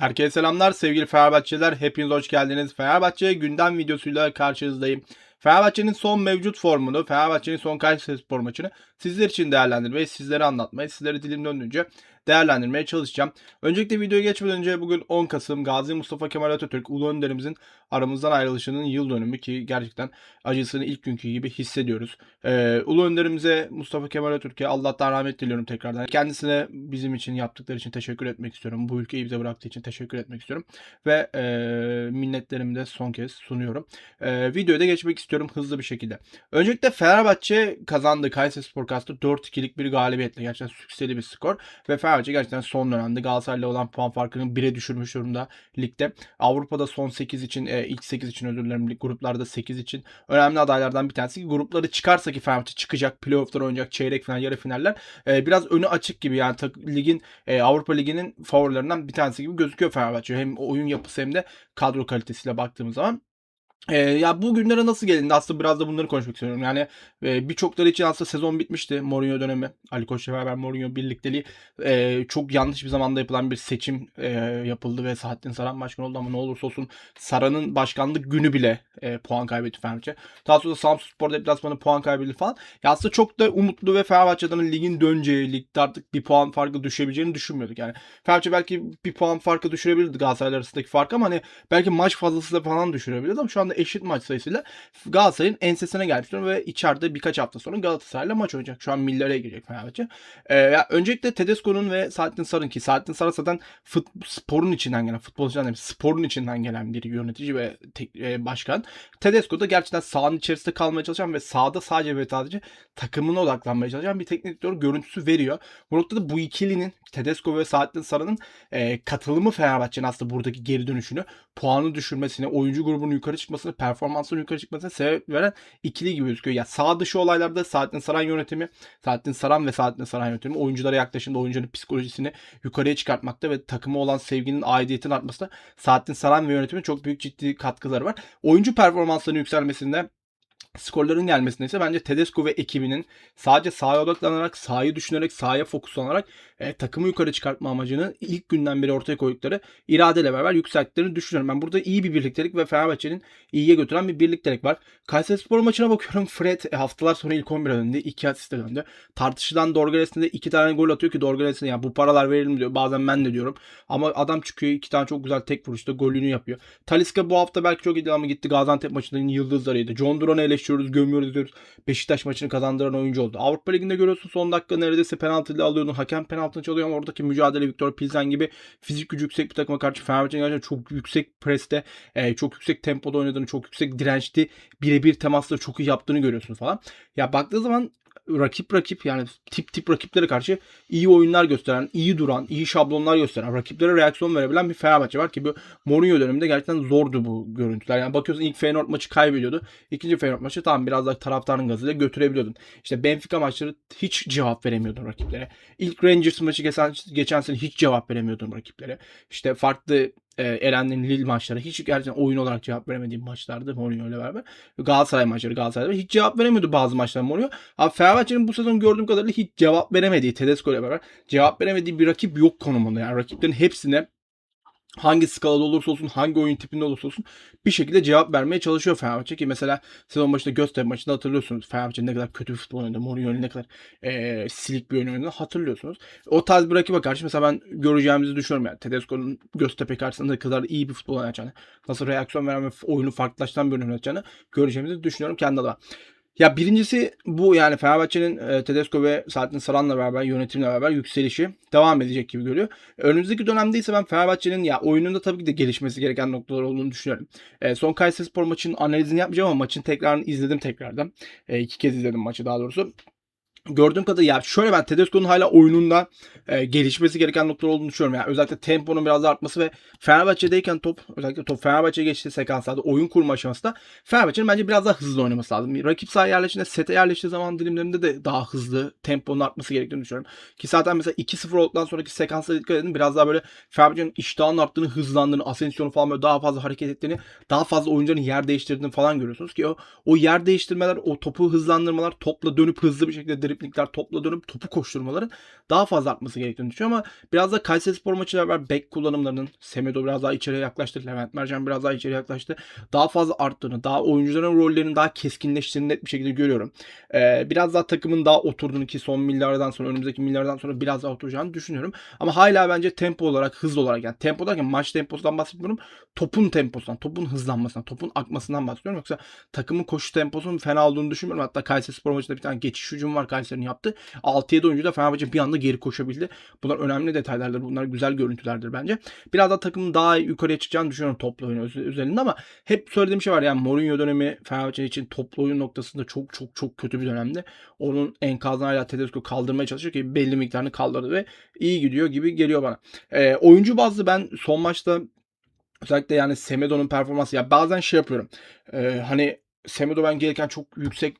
Herkese selamlar sevgili Fenerbahçeliler. Hepiniz hoş geldiniz. Fenerbahçe gündem videosuyla karşınızdayım. Fenerbahçe'nin son mevcut formunu, Fenerbahçe'nin son Kayseri Spor maçını sizler için değerlendirmeyi, sizlere anlatmayı, sizlere dilim döndüğünce değerlendirmeye çalışacağım. Öncelikle videoya geçmeden önce bugün 10 Kasım Gazi Mustafa Kemal Atatürk Ulu Önderimizin aramızdan ayrılışının yıl dönümü ki gerçekten acısını ilk günkü gibi hissediyoruz. Ee, Ulu Önderimize Mustafa Kemal Atatürk'e Allah'tan rahmet diliyorum tekrardan. Kendisine bizim için yaptıkları için teşekkür etmek istiyorum. Bu ülkeyi bize bıraktığı için teşekkür etmek istiyorum. Ve e, minnetlerimi de son kez sunuyorum. E, videoya da geçmek istiyorum hızlı bir şekilde. Öncelikle Fenerbahçe kazandı. Kayseri Spor kastı 4-2'lik bir galibiyetle. Gerçekten sükseli bir skor. Ve Fenerbahçe gerçekten son dönemde Galatasaray'la olan puan farkını 1'e düşürmüş durumda ligde. Avrupa'da son 8 için, e, ilk 8 için özür dilerim. Gruplarda 8 için önemli adaylardan bir tanesi. Grupları çıkarsa ki Fenerbahçe çıkacak, playoff'lar oynayacak, çeyrek final, yarı finaller. E, biraz önü açık gibi yani tak- ligin e, Avrupa Ligi'nin favorilerinden bir tanesi gibi gözüküyor Fenerbahçe. Hem oyun yapısı hem de kadro kalitesiyle baktığımız zaman. Ee, ya bu günlere nasıl gelindi? Aslında biraz da bunları konuşmak istiyorum. Yani e, birçokları için aslında sezon bitmişti. Mourinho dönemi, Ali Koç'la beraber Mourinho birlikteliği e, çok yanlış bir zamanda yapılan bir seçim e, yapıldı ve Saadettin Saran başkan oldu ama ne olursa olsun Saran'ın başkanlık günü bile e, puan kaybetti Fenerbahçe. Daha sonra Samsun Spor deplasmanı puan kaybedildi falan. Ya aslında çok da umutlu ve Fenerbahçe'den ligin döneceği, ligde artık bir puan farkı düşebileceğini düşünmüyorduk. Yani Fenerbahçe belki bir puan farkı düşürebilirdi Galatasaray arasındaki farkı ama hani belki maç fazlasıyla falan düşürebilirdi ama şu anda eşit maç sayısıyla Galatasaray'ın ensesine gelmiş durumda ve içeride birkaç hafta sonra Galatasaray'la maç oynayacak. Şu an millere girecek Fenerbahçe. Ee, ya öncelikle Tedesco'nun ve Saadettin Sarın ki Saadettin Sarın zaten fut, sporun içinden gelen, futbolcudan değil, sporun içinden gelen bir yönetici ve tek, e, başkan. Tedesco da gerçekten sahanın içerisinde kalmaya çalışan ve sahada sadece ve sadece takımına odaklanmaya çalışan bir teknik direktör görüntüsü veriyor. Bu noktada bu ikilinin Tedesco ve Saadettin Sarı'nın e, katılımı Fenerbahçe'nin aslında buradaki geri dönüşünü, puanı düşürmesine, oyuncu grubunun yukarı çıkmasını, performansının yukarı çıkmasına sebep veren ikili gibi gözüküyor. Ya sağ dışı olaylarda Saadettin Saran yönetimi, Saadettin Saran ve Saadettin Saran yönetimi oyunculara yaklaşımda oyuncunun psikolojisini yukarıya çıkartmakta ve takıma olan sevginin, aidiyetin artmasında Saadettin Saran ve yönetimin çok büyük ciddi katkıları var. Oyuncu performanslarının yükselmesinde skorların gelmesinde ise bence Tedesco ve ekibinin sadece sahaya odaklanarak, sahayı düşünerek, sahaya fokuslanarak e, takımı yukarı çıkartma amacını ilk günden beri ortaya koydukları iradeyle beraber yükselttiklerini düşünüyorum. Ben burada iyi bir birliktelik ve Fenerbahçe'nin iyiye götüren bir birliktelik var. Kayseri Spor maçına bakıyorum. Fred e, haftalar sonra ilk 11'e döndü. 2 asiste döndü. Tartışılan Dorgales'inde 2 tane gol atıyor ki Dorgales'ine ya bu paralar verelim diyor. Bazen ben de diyorum. Ama adam çıkıyor 2 tane çok güzel tek vuruşta golünü yapıyor. Taliska bu hafta belki çok iyi ama gitti Gaziantep maçında yıldızlarıydı. John Duran'ı eleştiriyoruz, gömüyoruz diyoruz. Beşiktaş maçını kazandıran oyuncu oldu. Avrupa Ligi'nde görüyorsun son dakika neredeyse penaltıyla alıyordun. Hakem penaltını çalıyor ama oradaki mücadele Viktor Pilsen gibi fizik gücü yüksek bir takıma karşı Fenerbahçe'nin gerçekten çok yüksek preste, e, çok yüksek tempoda oynadığını, çok yüksek dirençli birebir temasları çok iyi yaptığını görüyorsun falan. Ya baktığı zaman rakip rakip yani tip tip rakiplere karşı iyi oyunlar gösteren, iyi duran, iyi şablonlar gösteren, rakiplere reaksiyon verebilen bir Fenerbahçe var ki bu Mourinho döneminde gerçekten zordu bu görüntüler. Yani bakıyorsun ilk Feyenoord maçı kaybediyordu. İkinci Feyenoord maçı tamam biraz daha taraftarın gazıyla götürebiliyordun. İşte Benfica maçları hiç cevap veremiyordun rakiplere. İlk Rangers maçı geçen, geçen sene hiç cevap veremiyordun rakiplere. İşte farklı e, Eren'in Lille maçları hiç gerçekten oyun olarak cevap veremediğim maçlardı Mourinho ile beraber. Galatasaray maçları Galatasaray'da hiç cevap veremiyordu bazı maçlar Mourinho. Abi Fenerbahçe'nin bu sezon gördüğüm kadarıyla hiç cevap veremediği Tedesco ile beraber cevap veremediği bir rakip yok konumunda. Yani rakiplerin hepsine hangi skalada olursa olsun, hangi oyun tipinde olursa olsun bir şekilde cevap vermeye çalışıyor Fenerbahçe ki mesela sezon başında Göztepe maçında hatırlıyorsunuz. Fenerbahçe ne kadar kötü bir futbol oynadı. Mourinho'nun ne kadar e, silik bir oyun hatırlıyorsunuz. O tarz bir rakibe karşı mesela ben göreceğimizi düşünüyorum yani. Tedesco'nun Göztepe karşısında ne kadar iyi bir futbol oynayacağını, nasıl reaksiyon veren ve oyunu farklılaştıran bir oyun oynayacağını göreceğimizi düşünüyorum kendi adıma. Ya birincisi bu yani Fenerbahçe'nin e, Tedesco ve Saadettin Saran'la beraber yönetimle beraber yükselişi devam edecek gibi görüyor. Önümüzdeki dönemde ise ben Fenerbahçe'nin ya oyununda tabii ki de gelişmesi gereken noktalar olduğunu düşünüyorum. E, son Kayserispor maçının analizini yapmayacağım ama maçın tekrarını izledim tekrardan. E, iki kez izledim maçı daha doğrusu gördüğüm kadarıyla ya şöyle ben Tedesco'nun hala oyununda e, gelişmesi gereken noktalar olduğunu düşünüyorum. Yani özellikle temponun biraz da artması ve Fenerbahçe'deyken top özellikle top Fenerbahçe'ye geçtiği sekanslarda oyun kurma aşamasında Fenerbahçe'nin bence biraz daha hızlı oynaması lazım. Rakip sahaya yerleştiğinde sete yerleştiği zaman dilimlerinde de daha hızlı temponun artması gerektiğini düşünüyorum. Ki zaten mesela 2-0 olduktan sonraki sekansa dikkat edin biraz daha böyle Fenerbahçe'nin iştahının arttığını, hızlandığını, Asensio'nu falan böyle daha fazla hareket ettiğini, daha fazla oyuncuların yer değiştirdiğini falan görüyorsunuz ki o, o yer değiştirmeler, o topu hızlandırmalar, topla dönüp hızlı bir şekilde driplingler, topla dönüp topu koşturmaların daha fazla artması gerektiğini düşünüyorum ama biraz da Kayserispor maçıyla beraber bek kullanımlarının Semedo biraz daha içeriye yaklaştı. Levent Mercan biraz daha içeriye yaklaştı. Daha fazla arttığını, daha oyuncuların rollerinin daha keskinleştiğini net bir şekilde görüyorum. Ee, biraz daha takımın daha oturduğunu ki son milyardan sonra önümüzdeki milyardan sonra biraz daha oturacağını düşünüyorum. Ama hala bence tempo olarak, hız olarak yani tempo derken maç temposundan bahsetmiyorum. Topun temposundan, topun hızlanmasından, topun akmasından bahsediyorum. Yoksa takımın koşu temposunun fena olduğunu düşünmüyorum. Hatta Kayseri Spor maçında bir tane geçiş hücum var Kayseri'nin yaptı. 6-7 oyuncu da Fenerbahçe bir anda geri koşabildi. Bunlar önemli detaylardır. Bunlar güzel görüntülerdir bence. Biraz daha takımın daha yukarıya çıkacağını düşünüyorum toplu oyun özelinde ama hep söylediğim şey var. Yani Mourinho dönemi Fenerbahçe için toplu oyun noktasında çok çok çok kötü bir dönemdi. Onun enkazını hala Tedesco kaldırmaya çalışıyor ki belli miktarını kaldırdı ve iyi gidiyor gibi geliyor bana. Ee, oyuncu bazlı ben son maçta özellikle yani Semedo'nun performansı ya bazen şey yapıyorum. Ee, hani Semedo ben gelirken çok yüksek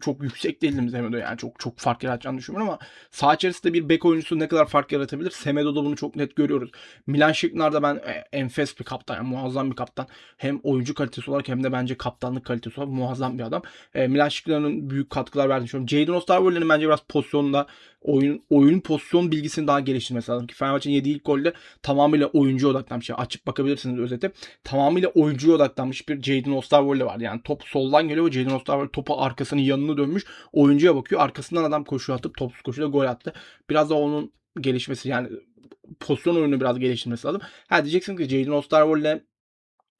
çok yüksek değildim Semedo yani çok çok fark yaratacağını düşünmüyorum ama sağ içerisinde bir bek oyuncusu ne kadar fark yaratabilir Semedo'da bunu çok net görüyoruz. Milan Skriniar'da ben e, enfes bir kaptan yani muazzam bir kaptan. Hem oyuncu kalitesi olarak hem de bence kaptanlık kalitesi olarak muazzam bir adam. E, Milan Skriniar'ın büyük katkılar verdiğini düşünüyorum. Jadon Osterwolder'in bence biraz pozisyonda oyun oyun pozisyon bilgisini daha geliştirmesi lazım ki Fenerbahçe'nin yediği ilk golde tamamıyla oyuncuya odaklanmış. Yani açıp bakabilirsiniz özete. Tamamıyla oyuncuya odaklanmış bir Jadon Osterwolder var. Yani top soldan geliyor ve Jadon Osterwolder topu arkasını yanına dönmüş. Oyuncuya bakıyor. Arkasından adam koşu atıp topsuz koşuyla gol attı. Biraz da onun gelişmesi yani pozisyon oyunu biraz geliştirmesi lazım. Ha diyeceksin ki Jadon Osterwolder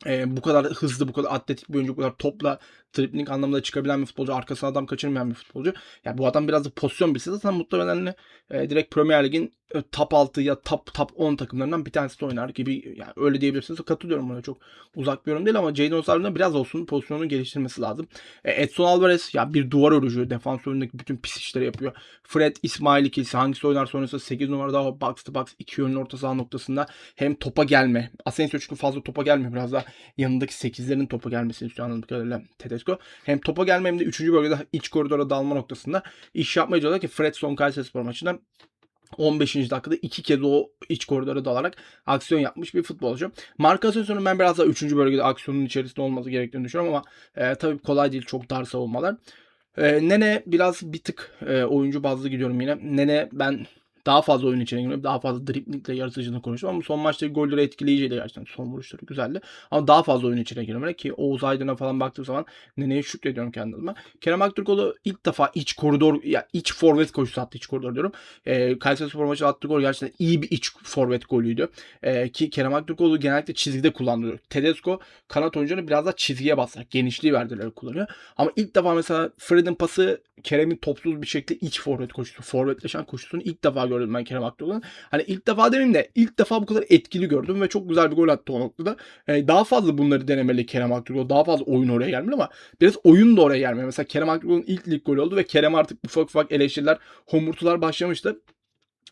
e, bu kadar hızlı, bu kadar atletik bir oyuncu, bu kadar topla dribbling anlamında çıkabilen bir futbolcu, arkasına adam kaçırmayan bir futbolcu. Ya bu adam biraz da pozisyon bilse zaten muhtemelen e, direkt Premier Lig'in e, top 6 ya top top 10 takımlarından bir tanesi oynar gibi yani öyle diyebilirsiniz. Katılıyorum buna çok uzak bir yorum değil ama Jadon Sarı'nın biraz olsun pozisyonunu geliştirmesi lazım. E, Edson Alvarez ya bir duvar örücü. Defans önündeki bütün pis işleri yapıyor. Fred İsmail ikilisi hangisi oynarsa oynarsa 8 numarada box to box iki yönlü orta saha noktasında hem topa gelme. Asensio çünkü fazla topa gelmiyor. Biraz da yanındaki 8'lerin topa gelmesini istiyor anladığım kadarıyla Tedesco. Hem topa gelme hem de 3. bölgede iç koridora dalma noktasında iş yapmaya çalışıyor ki Fred son Kayserispor maçında 15. dakikada iki kez o iç koridora dalarak aksiyon yapmış bir futbolcu. Mark Asensio'nun ben biraz daha 3. bölgede aksiyonun içerisinde olması gerektiğini düşünüyorum ama e, tabii kolay değil çok dar savunmalar. E, Nene biraz bir tık e, oyuncu bazlı gidiyorum yine. Nene ben daha fazla oyun içine giriyorum. Daha fazla driblingle yaratıcılığını konuşuyorum ama son maçtaki golleri etkileyiciydi gerçekten. Son vuruşları güzeldi. Ama daha fazla oyun içine girmeli ki Oğuz Aydın'a falan baktığım zaman Nene'ye şükrediyorum kendime. Kerem Aktürkoğlu ilk defa iç koridor ya iç forvet koşusu attı iç koridor diyorum. E, Kayserispor maçı attığı gol gerçekten iyi bir iç forvet golüydü. E, ki Kerem Aktürkoğlu genellikle çizgide kullanılıyor. Tedesco kanat oyuncularını biraz daha çizgiye basarak genişliği verdiler kullanıyor. Ama ilk defa mesela Fred'in pası Kerem'in topsuz bir şekilde iç forvet koşusu, forvetleşen koşusunu ilk defa gördüm ben Kerem Aktürkoğlu'nun. Hani ilk defa demeyeyim de ilk defa bu kadar etkili gördüm ve çok güzel bir gol attı o noktada. E, daha fazla bunları denemeli Kerem Aktürkoğlu. Daha fazla oyun oraya gelmeli ama biraz oyun da oraya gelmiyor. Mesela Kerem Aktürkoğlu'nun ilk lig golü oldu ve Kerem artık ufak ufak eleştiriler, homurtular başlamıştı.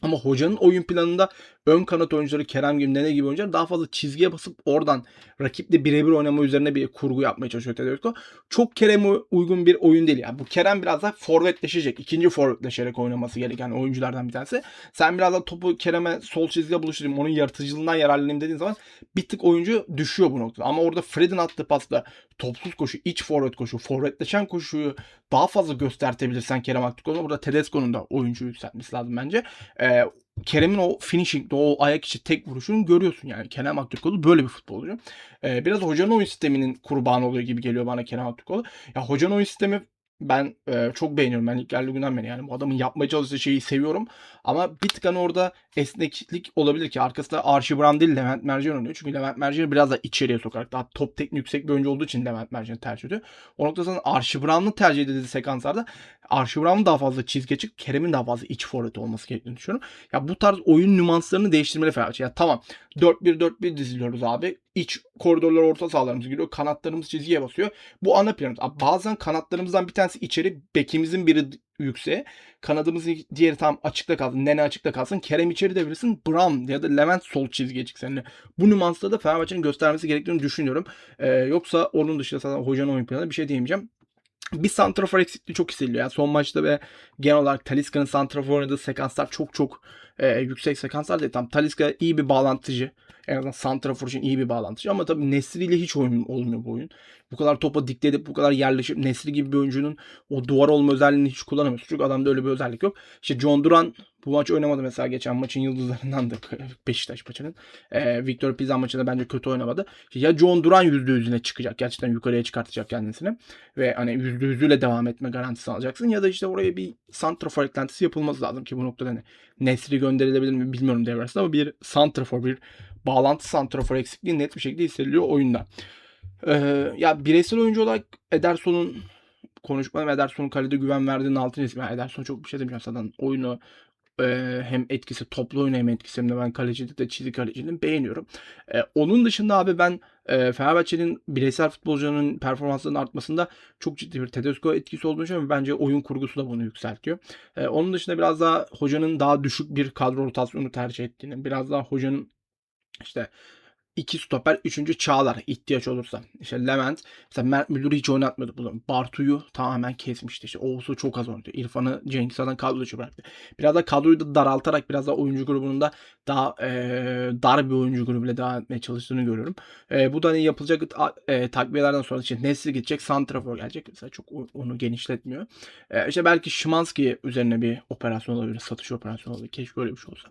Ama hocanın oyun planında ön kanat oyuncuları Kerem gibi Nene gibi oyuncular daha fazla çizgiye basıp oradan rakiple birebir oynama üzerine bir kurgu yapmaya çalışıyor Tedesco. Çok Kerem'e uygun bir oyun değil. Yani bu Kerem biraz daha forvetleşecek. ikinci forvetleşerek oynaması gereken oyunculardan bir tanesi. Sen biraz daha topu Kerem'e sol çizgiye buluşturayım, onun yaratıcılığından yararlanayım dediğin zaman bir tık oyuncu düşüyor bu noktada. Ama orada Fred'in attığı pasla topsuz koşu, iç forvet koşu, forvetleşen koşuyu daha fazla göstertebilirsen Kerem Aktürkoğlu'na burada Tedesco'nun da oyuncu yükseltmesi lazım bence. Ee, Kerem'in o finishing, o ayak içi tek vuruşunu görüyorsun yani. Kerem Aktürkoğlu böyle bir futbolcu. Ee, biraz hocanın oyun sisteminin kurbanı oluyor gibi geliyor bana Kerem Aktürkoğlu. Ya hocanın oyun sistemi ben e, çok beğeniyorum. Ben ilk geldiği günden beri yani bu adamın yapmaya çalıştığı şeyi seviyorum. Ama bir tık hani orada esneklik olabilir ki arkasında Archie Brown değil Levent Mercan oynuyor. Çünkü Levent Mercan'ı biraz da içeriye sokarak daha top teknik yüksek bir oyuncu olduğu için Levent Mercan'ı tercih ediyor. O noktada Archie Brown'ın tercih edildiği sekanslarda Archie Brown'ın daha fazla çizgi çık, Kerem'in daha fazla iç forvet olması gerektiğini düşünüyorum. Ya bu tarz oyun nüanslarını değiştirmeli Fenerbahçe. Ya tamam 4-1-4-1 diziliyoruz abi. İç koridorlar orta sahalarımız giriyor. Kanatlarımız çizgiye basıyor. Bu ana planımız. Bazen kanatlarımızdan bir tanesi içeri, bekimizin biri yükseğe. Kanadımızın diğeri tam açıkta kalsın. Nene açıkta kalsın. Kerem içeri devirsin. Brown ya da Levent sol çizgiye çıksın. Yani bu nüansları da Fenerbahçe'nin göstermesi gerektiğini düşünüyorum. Ee, yoksa onun dışında zaten hocanın oyun planı bir şey diyemeyeceğim. Bir santrafor eksikliği çok hissediliyor. Yani son maçta ve genel olarak Talisca'nın santrafor oynadığı sekanslar çok çok e, yüksek sekanslar değil. Tam Talisca iyi bir bağlantıcı. En azından santrafor için iyi bir bağlantıcı. Ama tabii Nesri ile hiç oyun olmuyor bu oyun. Bu kadar topa dikte edip bu kadar yerleşip Nesri gibi bir oyuncunun o duvar olma özelliğini hiç kullanamıyorsun. Çünkü adamda öyle bir özellik yok. İşte John Duran bu maç oynamadı mesela geçen maçın yıldızlarındandı Beşiktaş maçının. Ee, Victor Pizan maçında bence kötü oynamadı. Ya John Duran %100'üne çıkacak. Gerçekten yukarıya çıkartacak kendisini. Ve hani %100'üyle devam etme garantisi alacaksın. Ya da işte oraya bir santrafor eklentisi yapılması lazım ki bu noktada hani Nesri gönderilebilir mi bilmiyorum devre arasında ama bir santrafor bir bağlantı santrafor eksikliği net bir şekilde hissediliyor oyunda. Ee, ya bireysel oyuncu olarak Ederson'un konuşmalarım Ederson'un kalede güven verdiğinin altını çizdim. Yani Ederson çok bir şey demeyeceğim zaten oyunu hem etkisi toplu oyunu hem etkisi hem de ben kalecide de çizik kaleciliğini beğeniyorum. Onun dışında abi ben e, Fenerbahçe'nin bireysel futbolcunun performanslarının artmasında çok ciddi bir Tedesco etkisi olduğunu düşünüyorum. Bence oyun kurgusu da bunu yükseltiyor. Onun dışında biraz daha hocanın daha düşük bir kadro rotasyonu tercih ettiğini, biraz daha hocanın işte iki stoper, üçüncü Çağlar ihtiyaç olursa. İşte Levent, mesela Mert Müldür'ü hiç oynatmadı bunu. Bartu'yu tamamen kesmişti. İşte Oğuz'u çok az oynadı. İrfan'ı Cengiz Han'dan kadro dışı bıraktı. Biraz da kadroyu da daraltarak biraz da oyuncu grubunun da daha e, dar bir oyuncu grubuyla devam etmeye çalıştığını görüyorum. E, bu da hani yapılacak e, takviyelerden sonra işte Nesri gidecek, Santrafor gelecek. Mesela çok onu genişletmiyor. E, işte belki Şimanski üzerine bir operasyon olabilir. Satış operasyonu olabilir. Keşke öyle bir şey olsa.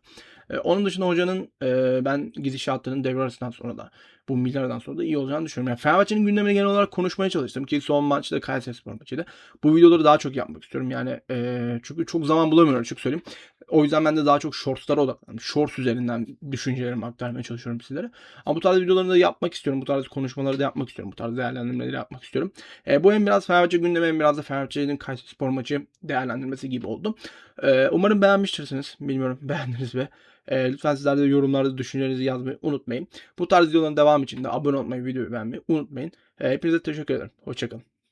Onun dışında hocanın e, ben gidişatının devre arasından sonra da bu milyardan sonra da iyi olacağını düşünüyorum. Yani Fenerbahçe'nin gündemini genel olarak konuşmaya çalıştım ki son maçta Kayserispor maçıydı. Bu videoları daha çok yapmak istiyorum. Yani e, çünkü çok zaman bulamıyorum açık söyleyeyim. O yüzden ben de daha çok shortslara odaklandım. Shorts üzerinden düşüncelerimi aktarmaya çalışıyorum sizlere. Ama bu tarz videoları da yapmak istiyorum. Bu tarz konuşmaları da yapmak istiyorum. Bu tarz değerlendirmeleri yapmak istiyorum. E, bu hem biraz Fenerbahçe gündemi hem biraz da Fenerbahçe'nin Kayserispor maçı değerlendirmesi gibi oldu. E, umarım beğenmiştirsiniz. Bilmiyorum beğendiniz mi? E, lütfen sizler de yorumlarda düşüncelerinizi yazmayı unutmayın. Bu tarz videoların devamı için de abone olmayı, videoyu beğenmeyi unutmayın. E, hepinize teşekkür ederim. Hoşçakalın.